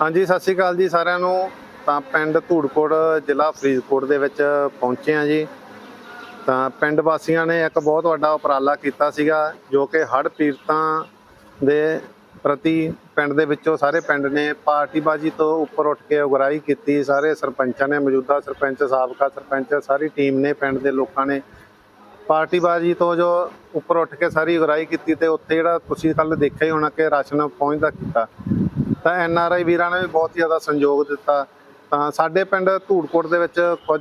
ਹਾਂਜੀ, ਸਤਿ ਸ਼੍ਰੀ ਅਕਾਲ ਜੀ ਸਾਰਿਆਂ ਨੂੰ। ਤਾਂ ਪਿੰਡ ਧੂੜਕੋਟ, ਜ਼ਿਲ੍ਹਾ ਫਰੀਦਕੋਟ ਦੇ ਵਿੱਚ ਪਹੁੰਚੇ ਹਾਂ ਜੀ। ਤਾਂ ਪਿੰਡ ਵਾਸੀਆਂ ਨੇ ਇੱਕ ਬਹੁਤ ਵੱਡਾ ਉਪਰਾਲਾ ਕੀਤਾ ਸੀਗਾ, ਜੋ ਕਿ ਹੜ੍ਹ ਪੀੜਤਾਂ ਦੇ ਪ੍ਰਤੀ ਪਿੰਡ ਦੇ ਵਿੱਚੋਂ ਸਾਰੇ ਪਿੰਡ ਨੇ ਪਾਰਟੀਬਾਜ਼ੀ ਤੋਂ ਉੱਪਰ ਉੱਠ ਕੇ ਉਗਰਾਹੀ ਕੀਤੀ। ਸਾਰੇ ਸਰਪੰਚਾਂ ਨੇ, ਮੌਜੂਦਾ ਸਰਪੰਚ, ਸਾਬਕਾ ਸਰਪੰਚ, ਸਾਰੀ ਟੀਮ ਨੇ ਪਿੰਡ ਦੇ ਲੋਕਾਂ ਨੇ ਪਾਰਟੀਬਾਜ਼ੀ ਤੋਂ ਜੋ ਉੱਪਰ ਉੱਠ ਕੇ ਸਾਰੀ ਉਗਰਾਹੀ ਕੀਤੀ ਤੇ ਉੱਥੇ ਜਿਹੜਾ ਤੁਸੀਂ ਕੱਲ ਦੇਖਿਆ ਹੀ ਹੋਣਾ ਕਿ ਰਾਸ਼ਨ ਪਹੁੰਚਦਾ ਕੀਤਾ। ਤਾਂ ਐਨ ਆਰ ਆਈ ਵੀਰਾਂ ਨੇ ਵੀ ਬਹੁਤ ਜ਼ਿਆਦਾ ਸੰਯੋਗ ਦਿੱਤਾ। ਤਾਂ ਸਾਡੇ ਪਿੰਡ ਧੂੜਕੋਟ ਦੇ ਵਿੱਚ ਕੁਝ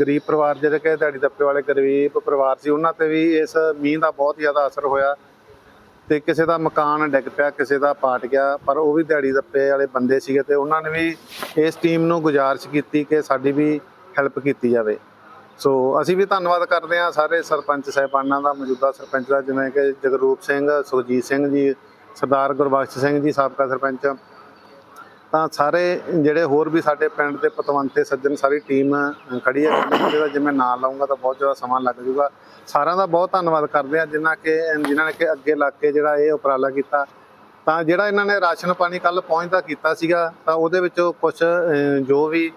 ਗਰੀਬ ਪਰਿਵਾਰ ਜਿਹੜੇ ਕਿ ਦਿਹਾੜੀ ਦੱਪੇ ਵਾਲੇ ਗਰੀਬ ਪਰਿਵਾਰ ਸੀ, ਉਹਨਾਂ ਤੇ ਵੀ ਇਸ ਮੀਂਹ ਦਾ ਬਹੁਤ ਜ਼ਿਆਦਾ ਅਸਰ ਹੋਇਆ। ਤੇ ਕਿਸੇ ਦਾ ਮਕਾਨ ਡਿੱਗ ਪਿਆ, ਕਿਸੇ ਦਾ ਪਾਟ ਗਿਆ, ਪਰ ਉਹ ਵੀ ਦਿਹਾੜੀ ਦੱਪੇ ਵਾਲੇ ਬੰਦੇ ਸੀਗੇ ਤੇ ਉਹਨਾਂ ਨੇ ਵੀ ਇਸ ਟੀਮ ਨੂੰ ਗੁਜ਼ਾਰਿਸ਼ ਕੀਤੀ ਕਿ ਸਾਡੀ ਵੀ ਹੈਲਪ ਕੀਤੀ ਜਾਵੇ। ਸੋ ਅਸੀਂ ਵੀ ਧੰਨਵਾਦ ਕਰਦੇ ਹਾਂ ਸਾਰੇ ਸਰਪੰਚ ਸਾਹਿਬਾਨਾਂ ਦਾ, ਮੌਜੂਦਾ ਸਰਪੰਚ ਦਾ, ਜਿਵੇਂ ਕਿ ਜਗਰੂਪ ਸਿੰਘ ਸੁਖਜੀਤ ਸਿੰਘ ਜੀ ਸਰਦਾਰ ਗੁਰਬਖਸ਼ ਸਿੰਘ ਜੀ ਸਾਬਕਾ ਸਰਪੰਚ। ਤਾਂ ਸਾਰੇ ਜਿਹੜੇ ਹੋਰ ਵੀ ਸਾਡੇ ਪਿੰਡ ਦੇ ਪਤਵੰਤੇ ਸੱਜਣ ਸਾਰੀ ਟੀਮ ਅ, ਖੜੀ ਹੈ। ਜਿਹਦਾ ਜੇ ਨਾਂ ਲਾਉਂਗਾ ਤਾਂ ਬਹੁਤ ਜ਼ਿਆਦਾ ਸਮਾਂ ਲੱਗ ਜਾਊਗਾ। ਸਾਰਿਆਂ ਦਾ ਬਹੁਤ ਧੰਨਵਾਦ ਕਰਦੇ ਆ ਜਿਨ੍ਹਾਂ ਕਿ ਜਿਨ੍ਹਾਂ ਨੇ ਕਿ ਅੱਗੇ ਲੱਗ ਕੇ ਜਿਹੜਾ ਇਹ ਉਪਰਾਲਾ ਕੀਤਾ। ਤਾਂ ਜਿਹੜਾ ਇਹਨਾਂ ਨੇ ਰਾਸ਼ਨ ਪਾਣੀ ਕੱਲ ਪਹੁੰਚਦਾ ਕੀਤਾ ਸੀਗਾ ਤਾਂ ਉਹਦੇ ਵਿੱਚੋਂ ਕੁਝ ਜੋ ਵੀ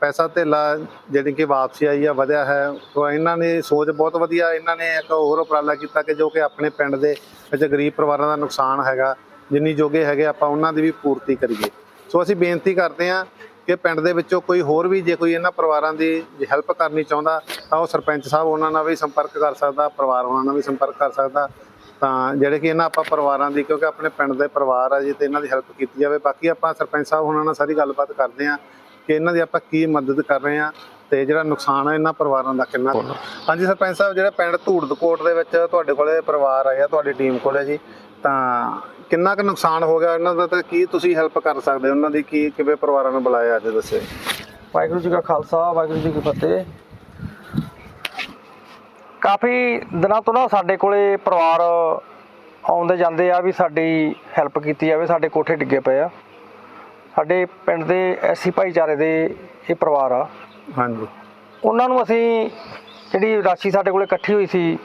ਪੈਸਾ ਧੇਲਾ ਜਿਹੜੀ ਕਿ ਵਾਪਸੀ ਆਈ ਆ, ਵਧਿਆ ਹੈ। ਤਾਂ ਇਹਨਾਂ ਨੇ ਸੋਚ ਬਹੁਤ ਵਧੀਆ, ਇਹਨਾਂ ਨੇ ਇੱਕ ਹੋਰ ਉਪਰਾਲਾ ਕੀਤਾ ਕਿ ਜੋ ਕਿ ਆਪਣੇ ਪਿੰਡ ਦੇ ਵਿੱਚ ਗਰੀਬ ਪਰਿਵਾਰਾਂ ਦਾ ਨੁਕਸਾਨ ਹੈਗਾ, ਜਿੰਨੀ ਜੋਗੇ ਹੈਗੇ ਆਪਾਂ ਉਹਨਾਂ ਦੀ ਵੀ ਪੂਰਤੀ ਕਰੀਏ। ਸੋ ਅਸੀਂ ਬੇਨਤੀ ਕਰਦੇ ਹਾਂ ਕਿ ਪਿੰਡ ਦੇ ਵਿੱਚੋਂ ਕੋਈ ਹੋਰ ਵੀ ਜੇ ਕੋਈ ਇਹਨਾਂ ਪਰਿਵਾਰਾਂ ਦੀ ਹੈਲਪ ਕਰਨੀ ਚਾਹੁੰਦਾ, ਤਾਂ ਉਹ ਸਰਪੰਚ ਸਾਹਿਬ ਉਹਨਾਂ ਨਾਲ ਵੀ ਸੰਪਰਕ ਕਰ ਸਕਦਾ, ਪਰਿਵਾਰ ਉਹਨਾਂ ਨਾਲ ਵੀ ਸੰਪਰਕ ਕਰ ਸਕਦਾ। ਤਾਂ ਜਿਹੜੇ ਕਿ ਇਹਨਾਂ ਆਪਾਂ ਪਰਿਵਾਰਾਂ ਦੀ, ਕਿਉਂਕਿ ਆਪਣੇ ਪਿੰਡ ਦੇ ਪਰਿਵਾਰ ਆ ਜੀ, ਤੇ ਇਹਨਾਂ ਦੀ ਹੈਲਪ ਕੀਤੀ ਜਾਵੇ। ਬਾਕੀ ਆਪਾਂ ਸਰਪੰਚ ਸਾਹਿਬ ਉਹਨਾਂ ਨਾਲ ਸਾਰੀ ਗੱਲਬਾਤ ਕਰਦੇ ਹਾਂ। ਕਿ ਇਹਨਾਂ ਦੀ ਆਪਾਂ ਕੀ ਮਦਦ ਕਰ ਰਹੇ ਹਾਂ ਤੇ ਜਿਹੜਾ ਨੁਕਸਾਨ ਹੈ ਇਹਨਾਂ ਪਰਿਵਾਰਾਂ ਦਾ ਕਿੰਨਾ ਕੁ। ਹਾਂਜੀ, ਸਰਪੰਚ ਸਾਹਿਬ, ਜਿਹੜਾ ਪਿੰਡ ਧੂੜਦਕੋਟ ਦੇ ਵਿੱਚ ਤੁਹਾਡੇ ਕੋਲੇ ਪਰਿਵਾਰ ਆਇਆ, ਤੁਹਾਡੀ ਟੀਮ ਕੋਲੇ ਜੀ, ਤਾਂ ਕਿੰਨਾ ਕੁ ਨੁਕਸਾਨ ਹੋ ਗਿਆ ਇਹਨਾਂ ਦਾ ਤੇ ਕੀ ਤੁਸੀਂ ਹੈਲਪ ਕਰ ਸਕਦੇ ਹੋ? ਉਹਨਾਂ ਦੀ ਕੀ, ਕਿਵੇਂ ਪਰਿਵਾਰਾਂ ਨੂੰ ਬੁਲਾਇਆ ਅੱਜ ਦੱਸਿਓ ਵਾਹਿਗੁਰੂ ਜੀ ਕਾ ਖਾਲਸਾ, ਵਾਹਿਗੁਰੂ ਜੀ ਕੀ ਫਤਿਹ। ਕਾਫੀ ਦਿਨਾਂ ਤੋਂ ਨਾ ਸਾਡੇ ਕੋਲੇ ਪਰਿਵਾਰ ਆਉਂਦੇ ਜਾਂਦੇ ਆ ਵੀ ਸਾਡੀ ਹੈਲਪ ਕੀਤੀ ਜਾਵੇ, ਸਾਡੇ ਕੋਠੇ ਡਿੱਗੇ ਪਏ ਆ। ਸਾਡੇ ਪਿੰਡ ਦੇ ਐਸੀ ਭਾਈਚਾਰੇ ਦੇ ਇਹ ਪਰਿਵਾਰ ਆ। ਹਾਂਜੀ। ਉਹਨਾਂ ਨੂੰ ਅਸੀਂ ਜਿਹੜੀ ਰਾਸ਼ੀ ਸਾਡੇ ਕੋਲੇ ਇਕੱਠੀ ਹੋਈ ਸੀ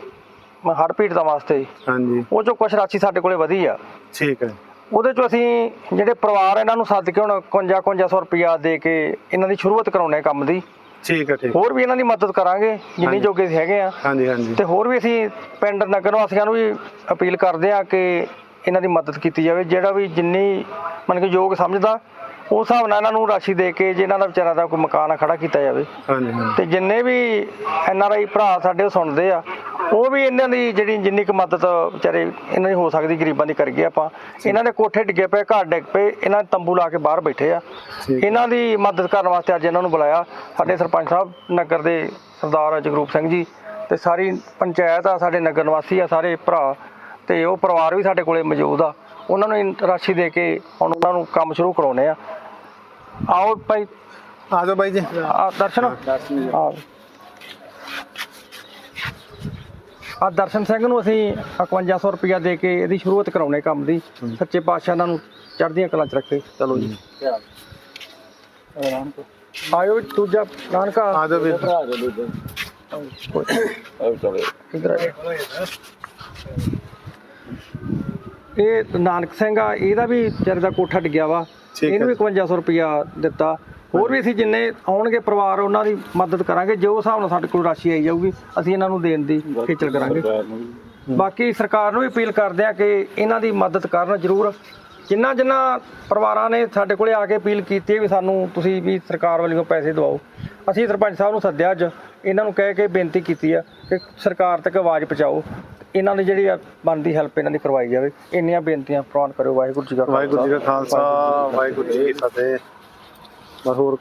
ਹੜ੍ਹ ਪੀੜਤਾਂ ਵਾਸਤੇ ਹਾਂਜੀ। ਉਹ ਚੋਂ ਕੁਝ ਰਾਸ਼ੀ ਸਾਡੇ ਕੋਲੇ ਵਧੀ ਆ। ਠੀਕ ਹੈ। ਉਹਦੇ ਚੋਂ ਅਸੀਂ ਜਿਹੜੇ ਪਰਿਵਾਰ ਇਹਨਾਂ ਨੂੰ ਸੱਦ ਕੇ ਹੁਣ 51 5100 ਰੁਪਇਆ ਦੇ ਕੇ ਇਹਨਾਂ ਦੀ ਸ਼ੁਰੂਆਤ ਕਰਾਉਣੇ ਕੰਮ ਦੀ। ਠੀਕ ਹੈ ਠੀਕ। ਹੋਰ ਵੀ ਇਹਨਾਂ ਦੀ ਮਦਦ ਕਰਾਂਗੇ ਜਿੰਨੀ। ਜੋਗੇ ਹੈਗੇ ਆ। ਹਾਂਜੀ ਹਾਂਜੀ। ਤੇ ਹੋਰ ਵੀ ਅਸੀਂ ਪਿੰਡ ਨਗਰ ਵਾਸੀਆਂ ਨੂੰ ਵੀ ਅਪੀਲ ਕਰਦੇ ਆ ਕਿ ਇਹਨਾਂ ਦੀ ਮਦਦ ਕੀਤੀ ਜਾਵੇ ਜਿਹੜਾ ਵੀ ਜਿੰਨੀ ਮਨ ਕੇ ਯੋਗ ਸਮਝਦਾ ਉਸ ਹਿਸਾਬ ਨਾਲ ਇਹਨਾਂ ਨੂੰ ਰਾਸ਼ੀ ਦੇ ਕੇ ਜੇ ਇਹਨਾਂ ਦਾ ਵਿਚਾਰਾ ਦਾ ਕੋਈ ਮਕਾਨ ਖੜਾ ਕੀਤਾ ਜਾਵੇ। ਤੇ ਜਿੰਨੇ ਵੀ ਐਨ ਆਰ ਆਈ ਭਰਾ ਸਾਡੇ ਉਹ ਸੁਣਦੇ ਆ ਉਹ ਵੀ ਇਹਨਾਂ ਦੀ ਜਿਹੜੀ ਜਿੰਨੀ ਕੁ ਮਦਦ ਵਿਚਾਰੇ ਇਹਨਾਂ ਦੀ ਹੋ ਸਕਦੀ ਗਰੀਬਾਂ ਦੀ ਕਰੀਏ ਆਪਾਂ। ਇਹਨਾਂ ਦੇ ਕੋਠੇ ਡਿੱਗੇ ਪਏ ਘਰ ਡਿੱਗ ਪਏ ਇਹਨਾਂ ਤੰਬੂ ਲਾ ਕੇ ਬਾਹਰ ਬੈਠੇ ਆ। ਇਹਨਾਂ ਦੀ ਮਦਦ ਕਰਨ ਵਾਸਤੇ ਅੱਜ ਇਹਨਾਂ ਨੂੰ ਬੁਲਾਇਆ। ਸਾਡੇ ਸਰਪੰਚ ਸਾਹਿਬ ਨਗਰ ਦੇ ਸਰਦਾਰ ਜਗਰੂਪ ਸਿੰਘ ਜੀ ਤੇ ਸਾਰੀ ਪੰਚਾਇਤ ਆ ਸਾਡੇ ਨਗਰ ਨਿਵਾਸੀ ਆ ਸਾਰੇ ਭਰਾ। ਤੇ ਉਹ ਪਰਿਵਾਰ ਵੀ ਸਾਡੇ ਕੋਲੇ ਮੌਜੂਦ ਆ। ਉਹਨਾਂ ਨੂੰ ਰਾਸ਼ੀ ਦੇ ਕੇ ਹੁਣ ਉਹਨਾਂ ਨੂੰ ਕੰਮ ਸ਼ੁਰੂ ਕਰਾਉਣੇ ਆ। ਆਓ ਭਾਈ। ਆ ਜਾਓ ਬਾਈ ਜੀ। ਆ ਦਰਸ਼ਨ। ਆ। ਆ ਦਰਸ਼ਨ ਸਿੰਘ ਨੂੰ ਅਸੀਂ 5100 ਰੁਪਇਆ ਦੇ ਕੇ ਇਹਦੀ ਸ਼ੁਰੂਆਤ ਕਰਾਉਣੇ ਕੰਮ ਦੀ। ਸੱਚੇ ਪਾਤਸ਼ਾਹ ਇਹਨਾਂ ਨੂੰ ਚੜ੍ਹਦੀਆਂ ਕਲਾਂ ਚ ਰੱਖੇ। ਚਲੋ ਜੀ। ਆਇਓ ਦੂਜਾ ਨਾਨਕਾ। ਆ ਜਾਓ ਵੀਰ। ਇੱਧਰ ਆ ਇਹ ਨਾਨਕ ਸਿੰਘ ਆ ਇਹਦਾ ਵੀ ਵਿਚਾਰੇ ਦਾ ਕੋਠਾ ਡਿੱਗਿਆ ਵਾ। ਇਹਨੂੰ ਵੀ 5100 ਰੁਪਇਆ ਦਿੱਤਾ। ਹੋਰ ਵੀ ਅਸੀਂ ਜਿੰਨੇ ਆਉਣਗੇ ਪਰਿਵਾਰ ਉਹਨਾਂ ਦੀ ਮਦਦ ਕਰਾਂਗੇ ਜੋ ਹਿਸਾਬ ਨਾਲ ਸਾਡੇ ਕੋਲ ਰਾਸ਼ੀ ਆਈ ਜਾਊਗੀ ਅਸੀਂ ਇਹਨਾਂ ਨੂੰ ਦੇਣ ਦੀ ਖੇਚਲ ਕਰਾਂਗੇ। ਬਾਕੀ ਸਰਕਾਰ ਨੂੰ ਵੀ ਅਪੀਲ ਕਰਦੇ ਆ ਕਿ ਇਹਨਾਂ ਦੀ ਮਦਦ ਕਰਨ ਜ਼ਰੂਰ। ਜਿੰਨਾ ਜਿੰਨਾ ਪਰਿਵਾਰਾਂ ਨੇ ਸਾਡੇ ਕੋਲੇ ਆ ਕੇ ਅਪੀਲ ਕੀਤੀ ਹੈ ਵੀ ਸਾਨੂੰ ਤੁਸੀਂ ਵੀ ਸਰਕਾਰ ਵੱਲੋਂ ਪੈਸੇ ਦਿਵਾਓ। ਅਸੀਂ ਸਰਪੰਚ ਸਾਹਿਬ ਨੂੰ ਸੱਦਿਆ ਅੱਜ ਇਹਨਾਂ ਨੂੰ ਕਹਿ ਕੇ ਬੇਨਤੀ ਕੀਤੀ ਆ ਕਿ ਸਰਕਾਰ ਤੱਕ ਆਵਾਜ਼ ਪਹੁੰਚਾਓ। ਇਹਨਾਂ ਦੀ ਜਿਹੜੀ ਆ ਬਣਦੀ ਹੈਲਪ ਇਹਨਾਂ ਦੀ ਕਰਵਾਈ ਜਾਵੇ। ਇੰਨੀਆਂ ਬੇਨਤੀਆਂ ਪ੍ਰਵਾਨ ਕਰਿਓ ਵਾਹਿਗੁਰੂ ਜੀ ਕਾ ਖਾਲਸਾ। ਵਾਹਿਗੁਰੂ ਜੀ ਕਾ ਖਾਲਸਾ ਵਾਹਿਗੁਰੂ ਜੀ ਕੀ ਫਤਿਹ। ਬਸ ਹੋਰ